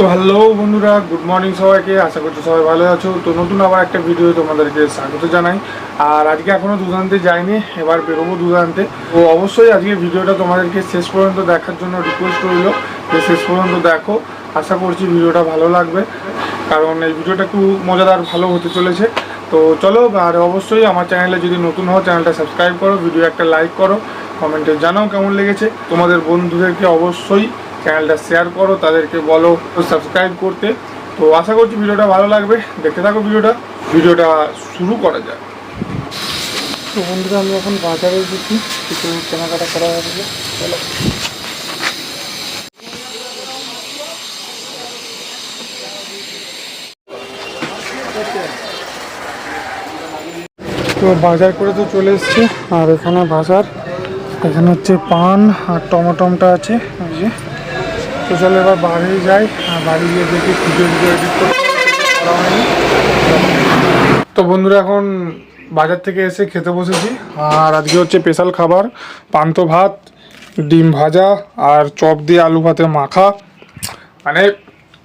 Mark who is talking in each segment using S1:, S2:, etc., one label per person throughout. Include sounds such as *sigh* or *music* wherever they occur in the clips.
S1: তো হ্যালো বন্ধুরা good morning সবাইকে, আশা করছি সবাই ভালো আছো। তো নতুন আবার একটা ভিডিও তোমাদেরকে স্বাগত জানাই। আর আজকে এখনও দুধানতে যাইনি, এবার বেরোবো দুধানতে। তো অবশ্যই আজকে ভিডিওটা তোমাদেরকে শেষ পর্যন্ত দেখার জন্য রিকোয়েস্ট রইল। যে শেষ পর্যন্ত দেখো, আশা করছি ভিডিওটা ভালো লাগবে। কারণ এই ভিডিওটা একটু মজাদার ভালো হতে চলেছে। তো চলো, আর অবশ্যই আমার চ্যানেলে যদি নতুন হও চ্যানেলটা সাবস্ক্রাইব করো ভিডিও একটা লাইক করো কমেন্টে জানাও কেমন লেগেছে। তোমাদের বন্ধুদেরকে অবশ্যই চ্যানেলটা শেয়ার করো, তাদেরকে বলো সাবস্ক্রাইব করতে। তো আশা করছি ভিডিওটা ভালো লাগবে। দেখতে থাকো ভিডিওটা। ভিডিওটা শুরু করা যায় তো বন্ধুরা, আমি এখন বাজারে এসেছি। কিছু কেনাকাটা করা হবে। তো বাজার করে তো চলে এসছে। আর এখানে বাজার। এখানে হচ্ছে পান আর টমাটমটা আছে। এই যে। তো চলো এবার বাড়ি যাই, আর বাড়ি গিয়ে দেখি ভিডিও ভিডিও এডিট করতে করা হয়নি। তো বন্ধুরা, এখন বাজার থেকে এসে খেতে বসেছি, আর আজকে হচ্ছে স্পেশাল খাবার, পান্ত ভাত, ডিম ভাজা, আর চপ দিয়ে আলু ভাতে মাখা। মানে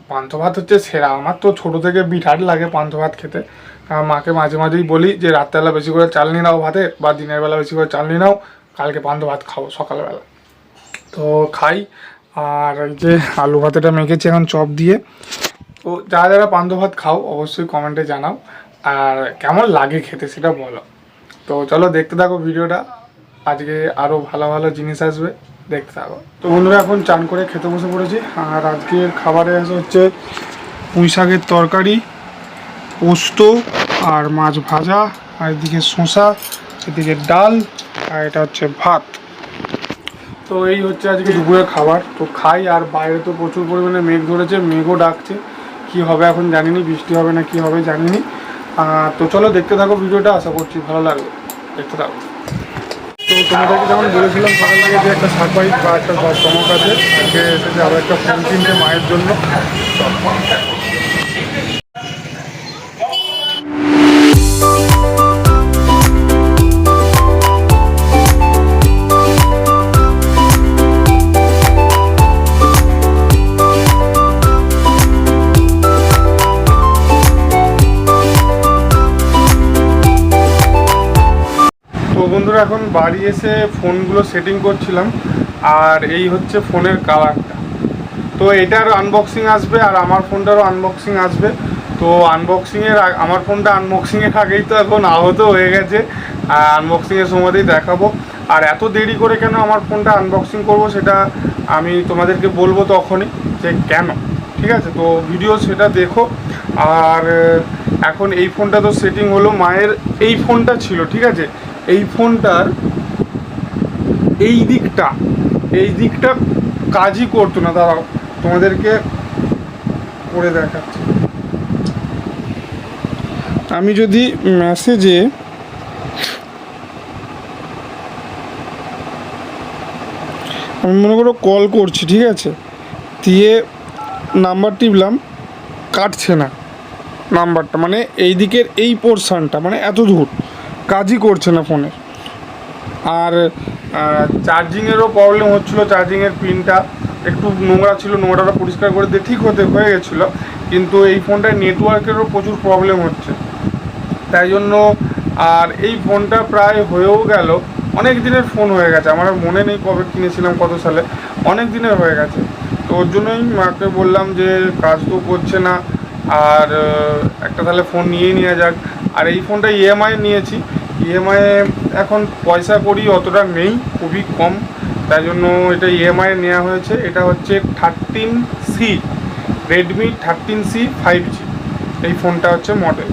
S1: পান্তো ভাত হচ্ছে সেরা, আমার তো ছোটো থেকে বিরাট লাগে পান্তো ভাত খেতে। মাকে মাঝে মাঝেই বলি যে, রাত্রেবেলা বেশি করে চাল নিয়ে নাও ভাতে, বা দিনের বেলা বেশি করে চাল নিয়ে নাও, কালকে পান্ত ভাত খাব সকালবেলা। তো খাই আর এই যে আলু ভাতেটা মেখেছি এখন চপ দিয়ে। তো যারা যারা পান্তো ভাত খাও, অবশ্যই কমেন্টে জানাও। আর কেমন লাগে খেতে সেটা বলো। তো চলো দেখতে থাকো ভিডিওটা। আজকে আরও ভালো ভালো জিনিস আসবে, দেখতে থাকো। তো বন্ধুরা, এখন চান করে খেতে বসে পড়েছি। আর আজকের খাবারে আছে হচ্ছে পুঁই শাকের তরকারি, পোস্ত, আর মাছ ভাজা, আর এদিকে শসা, এদিকে ডাল, আর এটা হচ্ছে ভাত। তো এই হচ্ছে আজকে দুপুরের খাবার। তো খাই আর বাইরে তো প্রচুর পরিমাণে মেঘ ধরেছে, মেঘও ডাকছে। কি হবে এখন জানিনি, বৃষ্টি হবে না কি হবে জানিনি। তো চলো দেখতে থাকো ভিডিওটা, আশা করছি ভালো লাগবে। দেখতে থাকো। তো তোমাদেরকে যেমন বলেছিলাম, সকাল থেকে যে একটা সারপ্রাইজ বা একটা চমক আছে, আজকে এসেছে আবার একটা ফোন কিনতে মায়ের জন্য। তো বন্ধুরা, এখন বাড়ি এসে ফোনগুলো সেটিং করছিলাম, আর এই হচ্ছে ফোনের কালারটা তো এটার আনবক্সিং আসবে আর আমার ফোনটারও আনবক্সিং আসবে। তো আনবক্সিংয়ের আমার ফোনটা আনবক্সিংয়ের আগেই তো এখন আহত হয়ে গেছে। আনবক্সিংয়ের সময়তেই দেখাবো। আর এত দেরি করে কেন আমার ফোনটা আনবক্সিং করব সেটা আমি তোমাদেরকে বলব তখনই যে কেন? ঠিক আছে? তো ভিডিও সেটা দেখো। আর এখন এই ফোনটা তো সেটিং হলো, মায়ের এই ফোনটা ছিল, ঠিক আছে? এই ফোনটার এই দিকটা এই দিকটা কাজই করতো না। দাঁড়াও, তোমাদেরকে করে দেখাচ্ছি। আমি যদি মেসেজে আমি মনে করো কল করছি, ঠিক আছে? দিয়ে নাম্বার টিপলাম, কাটছে না নাম্বারটা মানে এই দিকের এই পোর্শনটা মানে এত দূর। কাজই করছে না ফোনের আর চার্জিংয়েরও প্রবলেম হচ্ছিল চার্জিংয়ের পিনটা একটু নোংরা ছিল, নোংরাটা পরিষ্কার করে দিয়ে ঠিক হতে, হয়ে গেছিল। কিন্তু এই ফোনটায় নেটওয়ার্কেরও প্রচুর প্রবলেম হচ্ছে। তাই জন্য আর এই ফোনটা প্রায় হয়েও গেল। অনেক দিনের ফোন হয়ে গেছে। আমার মনে নেই কবে কিনেছিলাম, কত সালে। অনেক দিনের হয়ে গেছে। তো ওর জন্যই মাকে বললাম যে, কাজ তো করছে না। আর একটা তাহলে ফোন নিয়েই নেওয়া যাক। আর এই ফোনটা ইএমআই নিয়েছি। ইএমআই এখন পয়সা করি অতটা নেই, খুবই কম। তাই জন্য এটা ইএমআই নেওয়া হয়েছে। এটা হচ্ছে thirteen C Redmi thirteen C five G এই ফোনটা হচ্ছে মডেল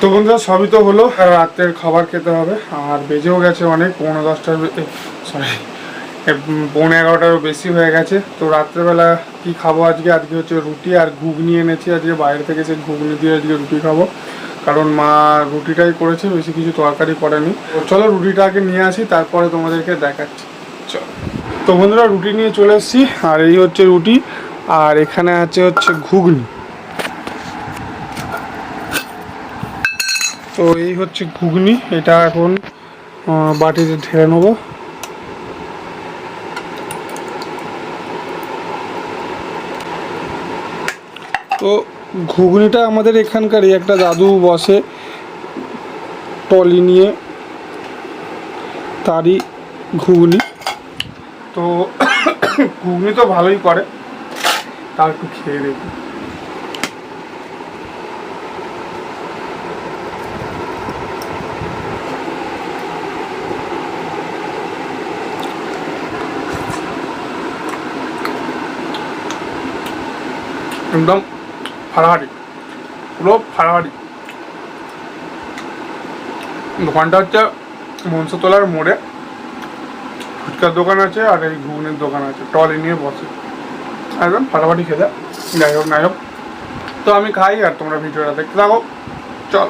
S1: তো বন্ধুরা, সবই তো হলো। আর রাত্রের খাবার খেতে হবে। আর বেজেও গেছে অনেক পনেরো দশটার সরি পৌনে এগারোটারও বেশি হয়ে গেছে। তো রাত্রেবেলা কি খাব আজকে? আজকে হচ্ছে রুটি আর ঘুগনি এনেছি আজকে, বাইরে থেকে সে ঘুগনি দিয়ে আজকে রুটি খাব। কারণ মা রুটিটাই করেছে, বেশি কিছু তরকারি করেনি। চলো রুটিটা আগে নিয়ে আসি, তারপরে তোমাদেরকে দেখাচ্ছি। চলো। তো বন্ধুরা, রুটি নিয়ে চলে এসেছি, আর এই হচ্ছে রুটি, আর এখানে আছে হচ্ছে ঘুগনি। তো এই হচ্ছে ঘুগনি, এটা এখন বাটিতে ঢেলে নেব। তো ঘুগনিটা আমাদের এখানকারই, একটা দাদু বসে টলি নিয়ে তারই ঘুগনি। তো *coughs* ঘুগনি তো ভালোই করে তার একটু খেয়ে দেখি। একদম ফাড়াহাড়ি পুরো ফাড়াহাড়ি দোকানটা হচ্ছে মনসাতলার মোড়ে। ফুচকার দোকান আছে আর এই ঘুগনির দোকান আছে টলি নিয়ে বসে। একদম ফাটাফাটি খেতে যাই হোক নাই হোক। তো আমি খাই আর তোমরা ভিডিওটা দেখতে থাকো। চল।